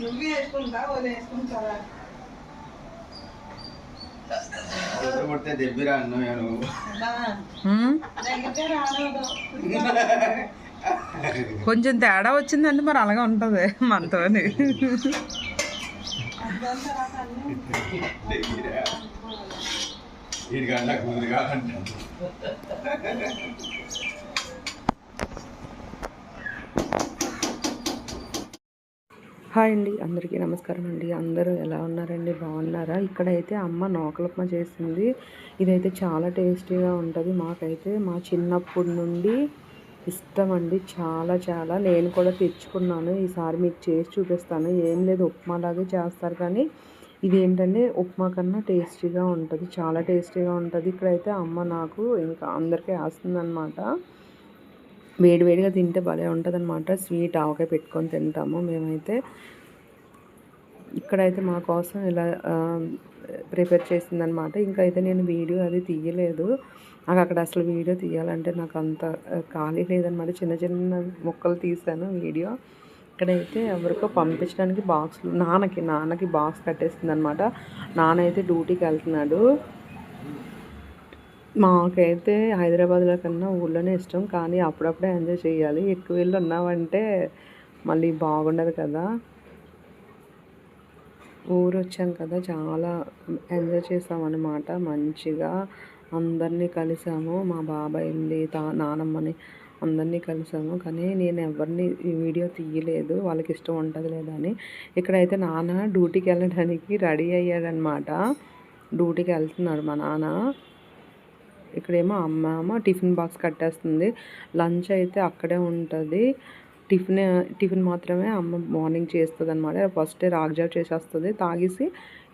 నువ్వు వేసుకుంటా కొడితే దెబ్బిరా కొంచెం తేడా వచ్చిందంటే మరి అలాగే ఉంటుంది గంట కుదురు కావాలంటాను హాయ్ అండి అందరికీ నమస్కారం అండి. అందరూ ఎలా ఉన్నారండి? బాగున్నారా? ఇక్కడైతే అమ్మ నోకలప్మ చేసింది. ఇదైతే చాలా టేస్టీగా ఉంటుంది. మాకైతే మా చిన్నప్పటి నుండి ఇష్టం అండి. చాలా చాలా. నేను కూడా తెచ్చుకున్నాను. ఈసారి మీకు చేసి చూపిస్తాను. ఏం లేదు ఉప్మాలాగే చేస్తారు. కానీ ఇది ఏంటంటే ఉప్మా కన్నా టేస్టీగా ఉంటుంది. చాలా టేస్టీగా ఉంటుంది. ఇక్కడైతే అమ్మ నాకు ఇంకా అందరికీ వేస్తుంది వేడివేడిగా తింటే భలే ఉంటుంది అనమాట స్వీట్ ఆవకాయ పెట్టుకొని తింటాము మేమైతే. ఇక్కడైతే మా కోసం ఇలా ప్రిపేర్ చేసిందనమాట ఇంకా అయితే నేను వీడియో అది తీయలేదు. నాకు అక్కడ అసలు వీడియో తీయాలంటే నాకు అంత ఖాళీ లేదనమాట చిన్న చిన్న ముక్కలు తీసాను వీడియో. ఇక్కడైతే ఎవరికో పంపించడానికి బాక్స్ నాన్నకి నాన్నకి బాక్స్ కట్టేసింది అనమాట నాన్న అయితే డ్యూటీకి వెళ్తున్నాడు. మాకైతే హైదరాబాద్లో కన్నా ఊళ్ళోనే ఇష్టం. కానీ అప్పుడప్పుడే ఎంజాయ్ చేయాలి. ఎక్కువ ఇల్లు ఉన్నామంటే మళ్ళీ బాగుండదు కదా. ఊరు వచ్చాం కదా. చాలా ఎంజాయ్ చేసామన్నమాట. మంచిగా అందరినీ కలిసాము. మా బాబాయిని తా నానమ్మని అందరినీ కలిసాము. కానీ నేను ఎవరిని ఈ వీడియో తీయలేదు. వాళ్ళకి ఇష్టం ఉంటుంది లేదని ఇక్కడైతే నాన్న డ్యూటీకి వెళ్ళడానికి రెడీ అయ్యాడనమాట డ్యూటీకి వెళ్తున్నాడు మా నాన్న. ఇక్కడేమో అమ్మ అమ్మ టిఫిన్ బాక్స్ కట్టేస్తుంది. లంచ్ అయితే అక్కడే ఉంటుంది. టిఫిన్ టిఫిన్ మాత్రమే అమ్మ మార్నింగ్ చేస్తుంది అనమాట ఫస్ట్ రాగ్జావ్ చేసేస్తుంది. తాగేసి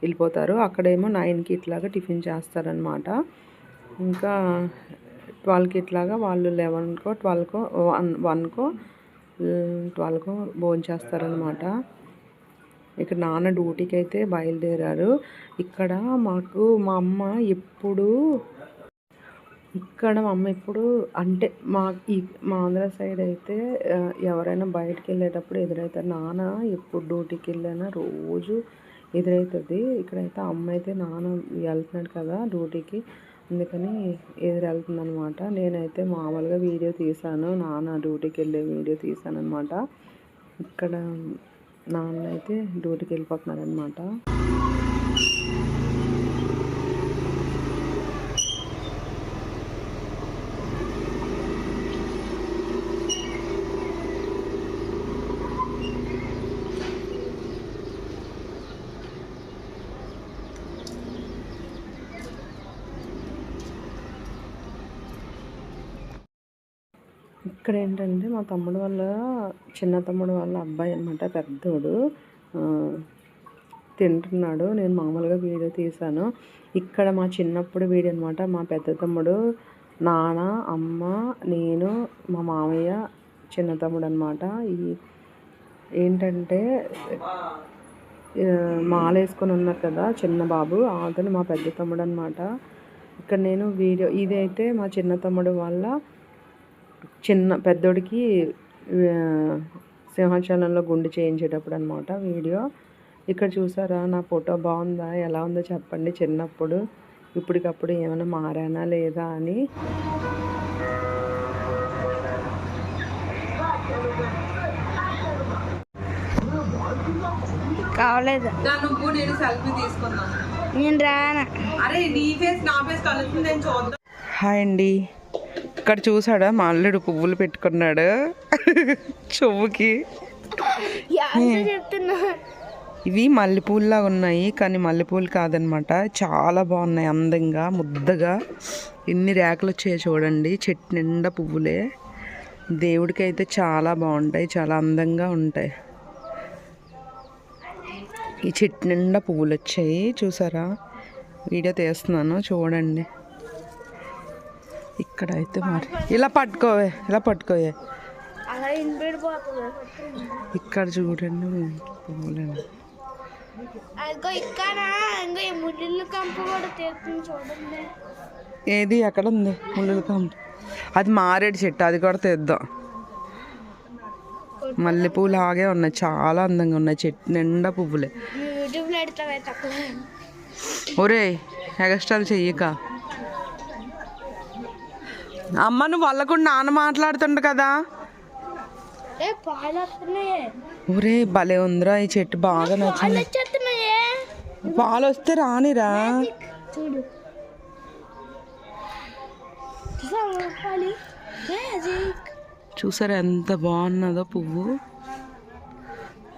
వెళ్ళిపోతారు. అక్కడేమో నైన్కి ఇట్లాగా టిఫిన్ చేస్తారనమాట ఇంకా ట్వెల్వ్కి ఇట్లాగా వాళ్ళు లెవెన్కో ట్వెల్వ్కో వన్ వన్కో ట్వెల్వ్కో భోజనం చేస్తారనమాట ఇక్కడ నాన్న డ్యూటీకి అయితే బయలుదేరారు. ఇక్కడ మాకు మా అమ్మ ఎప్పుడు ఇక్కడ మా అమ్మ ఇప్పుడు అంటే మా ఈ మా ఆంధ్ర సైడ్ అయితే ఎవరైనా బయటికి వెళ్ళేటప్పుడు ఎదురవుతారు నాన్న ఎప్పుడు డ్యూటీకి వెళ్ళినా రోజు ఎదురవుతుంది ఇక్కడైతే అమ్మ అయితే నాన్న వెళ్తున్నాడు కదా డ్యూటీకి అందుకని ఎదురెళ్తుంది అనమాట నేనైతే మామూలుగా వీడియో తీశాను. నాన్న డ్యూటీకి వెళ్ళే వీడియో తీశాను అనమాట ఇక్కడ నాన్న అయితే డ్యూటీకి వెళ్ళిపోతున్నారనమాట ఇక్కడ ఏంటంటే మా తమ్ముడు వాళ్ళ చిన్న తమ్ముడు వాళ్ళ అబ్బాయి అనమాట పెద్దోడు. తింటున్నాడు. నేను మామూలుగా వీడియో తీశాను. ఇక్కడ మా చిన్నప్పుడు వీడియో అనమాట మా పెద్ద తమ్ముడు నాన్న అమ్మ నేను మా మామయ్య చిన్న తమ్ముడు అనమాట ఈ ఏంటంటే మాల వేసుకొని ఉన్నారు కదా చిన్న బాబు అతను మా పెద్ద తమ్ముడు అనమాట ఇక్కడ నేను వీడియో ఇదైతే మా చిన్న తమ్ముడు వాళ్ళ చిన్న పెద్దోడికి సింహాచలంలో గుండు చేయించేటప్పుడు అనమాట వీడియో. ఇక్కడ చూసారా నా ఫోటో బాగుందా ఎలా ఉందో చెప్పండి. చిన్నప్పుడు ఇప్పటికప్పుడు ఏమైనా మారానా లేదా అని. కావలేదు. నువ్వు నేను సెల్ఫీ తీసుకున్నాను నేను రానా. అరే నీ ఫేస్ నా ఫేస్ కలుస్తుంది నేను చూద్దాం. హాయ్ అండి. ఇక్కడ చూసాడా? మా అల్లుడు పువ్వులు పెట్టుకున్నాడు. చెవుకి. ఇవి మల్లెపూల్లా ఉన్నాయి కానీ మల్లెపూలు కాదనమాట. చాలా బాగున్నాయి అందంగా ముద్దగా. ఎన్ని రేకలు వచ్చాయో చూడండి. చెట్టు నిండా పువ్వులే. దేవుడికి అయితే చాలా బాగుంటాయి చాలా అందంగా ఉంటాయి. ఈ చెట్టు నిండా పువ్వులు వచ్చాయి. చూసారా? వీడియో తీస్తున్నాను చూడండి. ఇక్కడ అయితే మరి. ఇలా పట్టుకోవే ఇలా పట్టుకోవే. ఇక్కడ చూడండి పువ్వులండి ఏది ఎక్కడ ఉంది? ముళ్ళు కంపు. అది మారేడు చెట్టు అది కూడా తెద్దాం. మల్లెపూలు లాగే ఉన్నాయి చాలా అందంగా ఉన్నాయి చెట్టు నిండా పువ్వులే. ఒరే ఎగస్ట్రాలు చెయ్యక. అమ్మ నువ్వు వాళ్ళకుండా నాన్న మాట్లాడుతుండ కదా. ఒరే భలే ఉందిరా ఈ చెట్టు బాగా నచ్చింది. పాలు వస్తే రానిరా. చూడు. చూసారా ఎంత బాగున్నదో పువ్వు?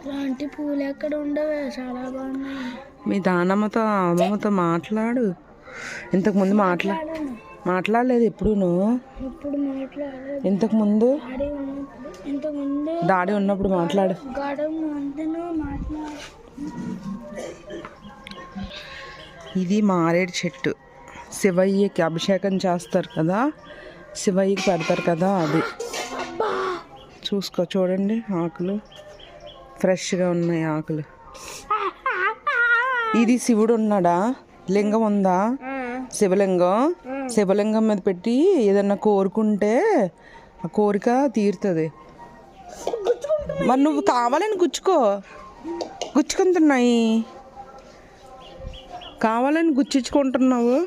ఇలాంటి పూలు ఎక్కడ ఉండవే? చాలా బాగున్నాయి. మీ దానమ్మతో అమ్మమ్మతో మాట్లాడు. ఇంతకుముందు మాట్లా మాట్లాడలేదు ఎప్పుడు నువ్వు ఇప్పుడు మాట్లాడలేదు. ఇంతకు ముందు? డాడీ ఉన్నప్పుడు మాట్లాడు. ఇది మారేడు చెట్టు. శివయ్యకి అభిషేకం చేస్తారు కదా? శివయ్యకి పెడతారు కదా అది. చూసుకో చూడండి ఆకులు. ఫ్రెష్గా ఉన్నాయి ఆకులు. ఇది శివుడు ఉన్నాడా? లింగం ఉందా? శివలింగం? శివలింగం మీద పెట్టి ఏదన్నా కోరుకుంటే ఆ కోరిక తీరుతుంది. మరి నువ్వు కావాలని గుచ్చుకో. గుచ్చుకుంటున్నాయి. కావాలని గుచ్చించుకుంటున్నావు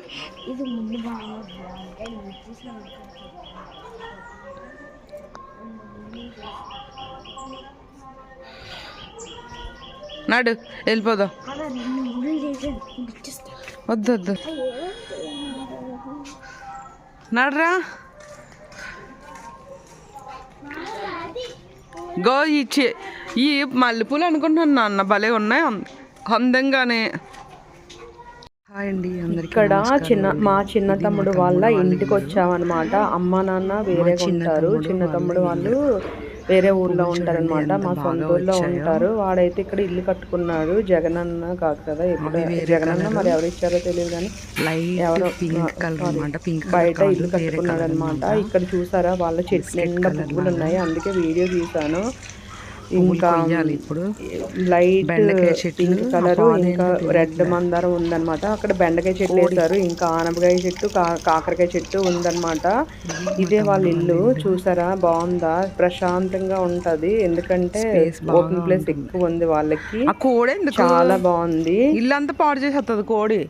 నాడు వెళ్ళిపోదాం. వద్దు వద్దు. నడరా. గో ఈ చె ఈ మల్లెపూలు అనుకుంటున్నాను నాన్న భలే ఉన్నాయి. అంద- అందంగానే. ఇక్కడ చిన్న మా చిన్న తమ్ముడు వాళ్ళ ఇంటికి వచ్చామన్నమాట. అమ్మ నాన్న వేరే ఉంటారు. చిన్న తమ్ముడు వాళ్ళు వేరే ఊర్లో ఉంటారన్నమాట మా సొంత ఊర్లో ఉంటారు. వాడైతే ఇక్కడ ఇల్లు కట్టుకున్నాడు. జగనన్న కాదు కదా ఇప్పుడు జగనన్న మరి ఎవరు ఇచ్చారో తెలియదు కానీ ఎవరో బయట ఇల్లు కట్టుకున్నాడు అనమాట ఇక్కడ చూసారా వాళ్ళ చెట్లు నిండా పువ్వులు ఉన్నాయి. అందుకే వీడియో తీసాను ఇంకా ఇప్పుడు. లైట్ పింక్ కలర్ ఇంకా రెడ్ మందారం ఉందన్నమాట. అక్కడ బెండకాయ చెట్లు వేశారు ఇంకా ఆనపకాయ చెట్టు కాకరకాయ చెట్టు ఉందన్నమాట. ఇదే వాళ్ళ ఇల్లు చూసారా? బాగుందా? ప్రశాంతంగా ఉంటది. ఎందుకంటే ఓపెన్ ప్లేస్ ఎక్కువ ఉంది వాళ్ళకి. కోడి చాలా బాగుంది. ఇల్లు అంతా పాడు చేసేస్తుంది కోడి.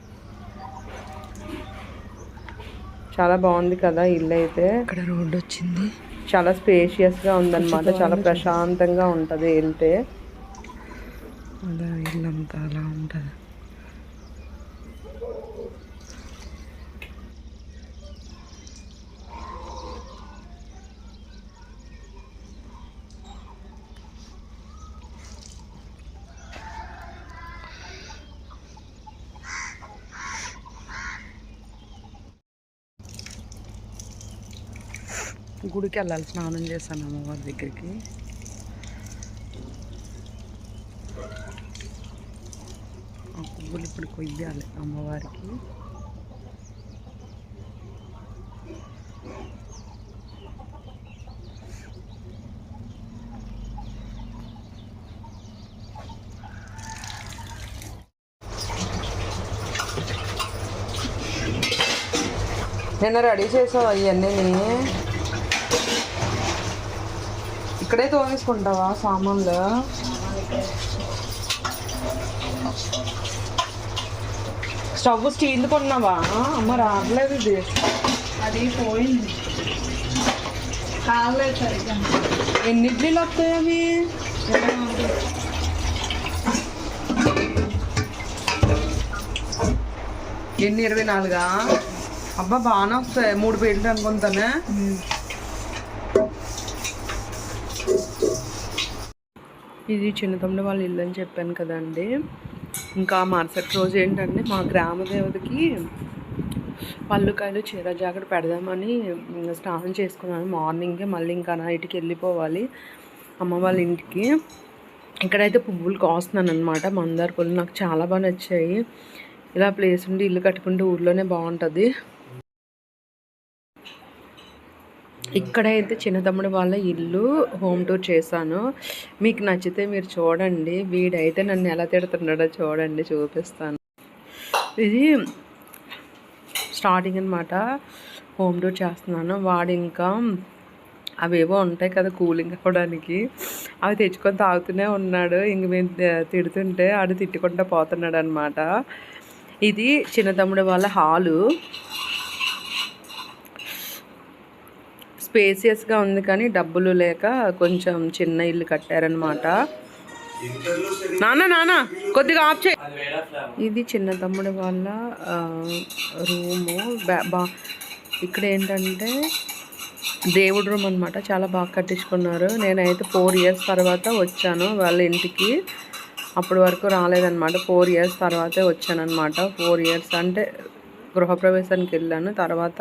చాలా బాగుంది కదా ఇల్లు అయితే ఇక్కడ రోడ్డు వచ్చింది. చాలా స్పేషియస్గా ఉందన్నమాట. చాలా ప్రశాంతంగా ఉంటది వెళ్తే. ఇల్లంతా అలా ఉంటది. గుడికి వెళ్ళాలి. స్నానం చేశాను అమ్మవారి దగ్గరికి. ఆ పువ్వులు ఇప్పుడు కొయ్యాలి అమ్మవారికి. నిన్న రెడీ చేసావు అవన్నీ. ఇక్కడే తోమేసుకుంటావా సామాన్లు? స్టవ్ స్టీల్ కొన్నావా? అమ్మ రావట్లేదు ఇది. అది పోయింది. కాలేదు సరిగ్గా. ఎన్ని ఇడ్లీలు వస్తాయి అవి? ఎన్ని? ఇరవై నాలుగా? అబ్బా బాగానే వస్తాయి. మూడు పేర్లు అనుకుంటానే. ఇది చిన్న తమ్ముడు వాళ్ళ ఇల్లు అని చెప్పాను కదండి. ఇంకా మరుసటి రోజు ఏంటంటే మా గ్రామదేవతకి పళ్ళుకాయలు చీర జాకెట్ పెడదామని స్నానం చేసుకున్నాను. మార్నింగే మళ్ళీ ఇంకా నైట్కి వెళ్ళిపోవాలి అమ్మ వాళ్ళ ఇంటికి. ఇక్కడైతే పువ్వులు కాస్తున్నాను అనమాట మందార పూలు నాకు చాలా బాగా నచ్చాయి. ఇలా ప్లేస్ ఉండి ఇల్లు కట్టుకుంటే ఊర్లోనే బాగుంటుంది. ఇక్కడైతే చిన్న తమ్ముడు వాళ్ళ ఇల్లు హోమ్ టూర్ చేశాను. మీకు నచ్చితే మీరు చూడండి. వీడైతే నన్ను ఎలా తిడుతున్నాడో చూడండి చూపిస్తాను. ఇది స్టార్టింగ్ అనమాట హోమ్ టూర్ చేస్తున్నాను. వాడు ఇంకా అవేవో ఉంటాయి కదా కూలింగ్ అవ్వడానికి. అవి తెచ్చుకొని తాగుతూనే ఉన్నాడు. ఇంక మేము తిడుతుంటే ఆడు తిట్టుకుంటూ పోతున్నాడు అనమాట ఇది చిన్న తమ్ముడు వాళ్ళ హాలు. స్పేసియస్గా ఉంది కానీ డబ్బులు లేక కొంచెం చిన్న ఇల్లు కట్టారనమాట నాన్న నాన్న కొద్దిగా ఆఫ్ చే ఇది చిన్న తమ్ముడు వాళ్ళ రూము. బా బా- ఇక్కడ ఏంటంటే దేవుడు రూమ్ అనమాట చాలా బాగా కట్టించుకున్నారు. నేనైతే ఫోర్ ఇయర్స్ తర్వాత వచ్చాను వాళ్ళ ఇంటికి. అప్పటి వరకు రాలేదనమాట ఫోర్ ఇయర్స్ తర్వాతే వచ్చానమాట ఫోర్ ఇయర్స్ అంటే గృహప్రవేశానికి వెళ్ళాను. తర్వాత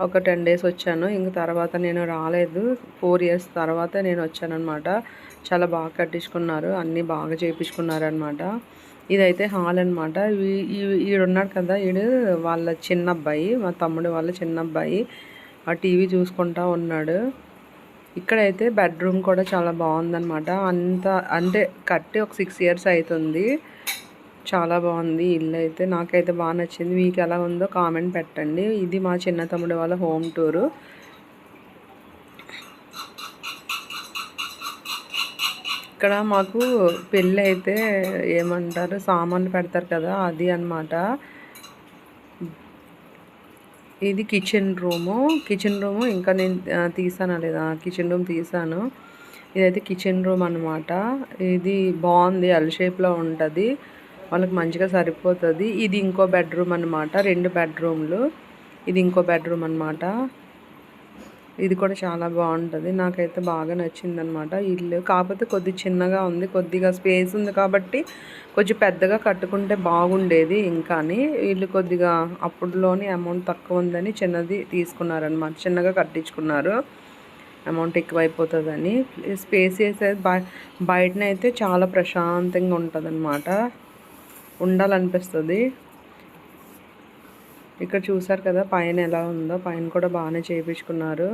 ఒక టెన్ డేస్ వచ్చాను. ఇంక తర్వాత నేను రాలేదు. ఫోర్ ఇయర్స్ తర్వాత నేను వచ్చానన్నమాట. చాలా బాగా కట్టించుకున్నారు. అన్నీ బాగా చేయించుకున్నారు అనమాట ఇదైతే హాల్ అనమాట ఈడున్నాడు కదా ఈడు వాళ్ళ చిన్న అబ్బాయి మా తమ్ముడు వాళ్ళ చిన్న అబ్బాయి ఆ టీవీ చూసుకుంటా ఉన్నాడు. ఇక్కడైతే బెడ్రూమ్ కూడా చాలా బాగుందనమాట అంత అంటే కట్టి ఒక సిక్స్ ఇయర్స్ అవుతుంది చాలా బాగుంది. ఇల్లు అయితే నాకైతే బాగా నచ్చింది. మీకు ఎలా ఉందో కామెంట్ పెట్టండి. ఇది మా చిన్న తమ్ముడు వాళ్ళ హోమ్ టూరు. ఇక్కడ మాకు పెళ్ళి అయితే ఏమంటారు? సామాన్లు పెడతారు కదా అది అన్నమాట. ఇది కిచెన్ రూము. కిచెన్ రూము ఇంకా నేను తీసాను తీసానా లేదా? కిచెన్ రూమ్ తీసాను. ఇదైతే కిచెన్ రూమ్ అనమాట ఇది బాగుంది. ఎల్ షేప్లో ఉంటుంది. వాళ్ళకి మంచిగా సరిపోతుంది. ఇది ఇంకో బెడ్రూమ్ అనమాట రెండు బెడ్రూమ్లు. ఇది ఇంకో బెడ్రూమ్ అనమాట ఇది కూడా చాలా బాగుంటుంది. నాకైతే బాగా నచ్చింది అనమాట ఇల్లు. కాకపోతే కొద్ది చిన్నగా ఉంది. కొద్దిగా స్పేస్ ఉంది కాబట్టి కొంచెం పెద్దగా కట్టుకుంటే బాగుండేది ఇంకాని ఇల్లు కొద్దిగా అప్పుడులోని అమౌంట్ తక్కువ ఉందని చిన్నది తీసుకున్నారనమాట చిన్నగా కట్టించుకున్నారు. అమౌంట్ ఎక్కువైపోతుందని. స్పేస్ వేసే బయటనైతే చాలా ప్రశాంతంగా ఉంటుంది ఉండాలనిపిస్తుంది. ఇక్కడ చూసారు కదా పైన ఎలా ఉందో పైన కూడా బాగానే చేయించుకున్నారు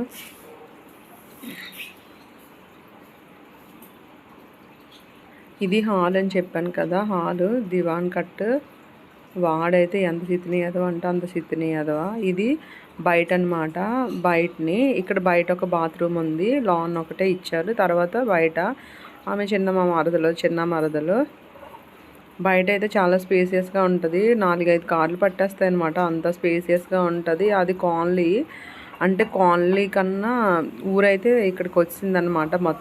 ఇది హాల్ అని చెప్పాను కదా హాలు దివాన్ కట్ వాడైతే ఎంత సితిని ఎదవ అంటే అంత సితిని ఎదవ ఇది బయట అనమాట బయటని. ఇక్కడ బయట ఒక బాత్రూమ్ ఉంది లాన్ ఒకటే ఇచ్చారు. తర్వాత బయట ఆమె చిన్న మా మరదలు చిన్న మరదలు. బయట అయితే చాలా స్పేసియస్గా ఉంటుంది. నాలుగైదు కార్లు పట్టేస్తాయి అనమాట అంత స్పేసియస్గా ఉంటుంది. అది కాన్లీ అంటే కాన్లీ కన్నా ఊరైతే ఇక్కడికి వచ్చిందనమాట మొత్తం.